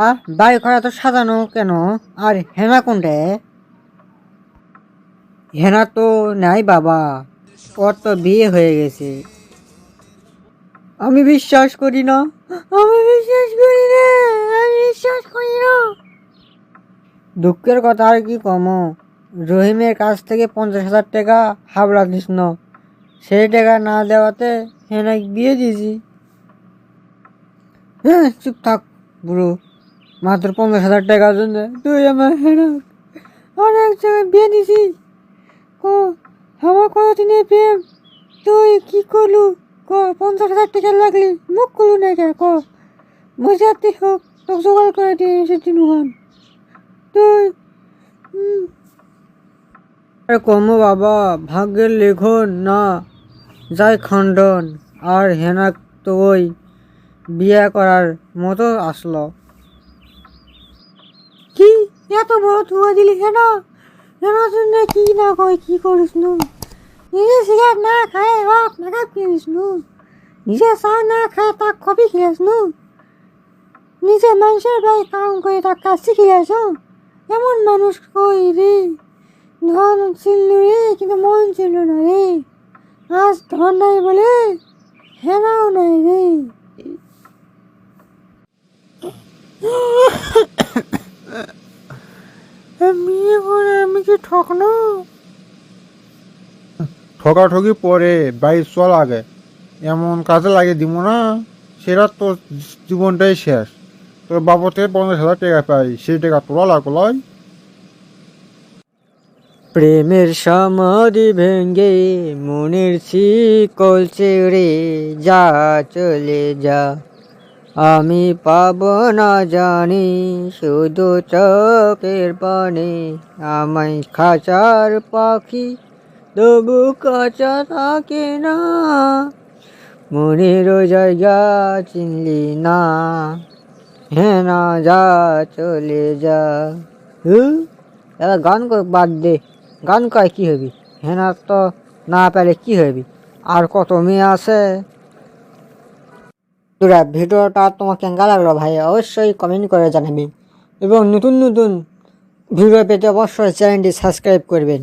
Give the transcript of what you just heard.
আহ বাড়ি ঘর সাজানো কেন? আর হেনা কোনটে? হেনা তো নাই বাবা। ওর তো বিয়ে হয়ে গেছে। আমি বিশ্বাস করি না। আমি বিশ্বাস করি না। আমি বিশ্বাস করি না। দুঃখের কথা আর কি কম? রহিমের কাছ থেকে পঞ্চাশ হাজার টাকা হাবড়া ন সেই টাকা না দেওয়াতে হেনাক বিয়ে দিয়েছি। হ্যাঁ চুপ থাক বুড়ো। মাত্র পঞ্চাশ হাজার টাকার জন্য। তুই আমার হেনাক অনেক জায়গায় বিয়ে দিছি। ও, আমার কতদিনের প্রেম। তুই কি করলু? ক, পঞ্চাশ হাজার টাকা লাগলি মুখ করলু না কে ক, বুঝাতে হোক, তোকে জোগাড় করে দিয়ে এসেছি নুহান। তুই। আরে কমো বাবা, ভাগ্যের লেখন না, যাই খণ্ডন। আর হেনাক তো ওই বিয়ে করার মতো আসলো। এত বড় ধোয়া দিলি হেনা হেনার কি না কয়, কি করিস নু? নিজে সিগারেট না খায় রক মেকআপ কিনিস নু। নিজে চা না খায়, তাক কফি খেয়েছ নু। নিজে মানুষের বাড়ি কাম করে তার কাছে খেয়েছ? এমন মানুষ কই রে? ধন ছিল রে, কিন্তু মন ছিল না রে। আজ ধন নাই বলে হেনাও নাই রে। বিয়ে করে আমি কি ঠকনো? ঠকাঠকি পরে বাইর চল আগে। এমন কাজে লাগিয়ে দিব না সেটা তোর জীবনটাই শেষ। তোর বাবা থেকে পঞ্চাশ হাজার টাকা পাই সেই টাকা তোলা লাগল লয় প্রেমের সমাধি ভেঙ্গে মনের শিকল ছেড়ে যা চলে যা। আমি পাব না জানি, শুধু চোখের পানে। আমায় খাঁচার পাখি, তবু কাঁচা থাকে না। মনের জায়গা চিনলি না হ্যাঁ না যা চলে যা। হুঁ? এবার গান বাদ দে। গান কয় কি হবি? হেনা তো না পেলে কি হবি? আর কত মেয়ে আছে? তোরা ভিডিওটা তোমার কেঙ্গা লাগল ভাই? অবশ্যই কমেন্ট করে জানাবেন এবং নতুন নতুন ভিডিও পেতে অবশ্যই চ্যানেলটি সাবস্ক্রাইব করবেন।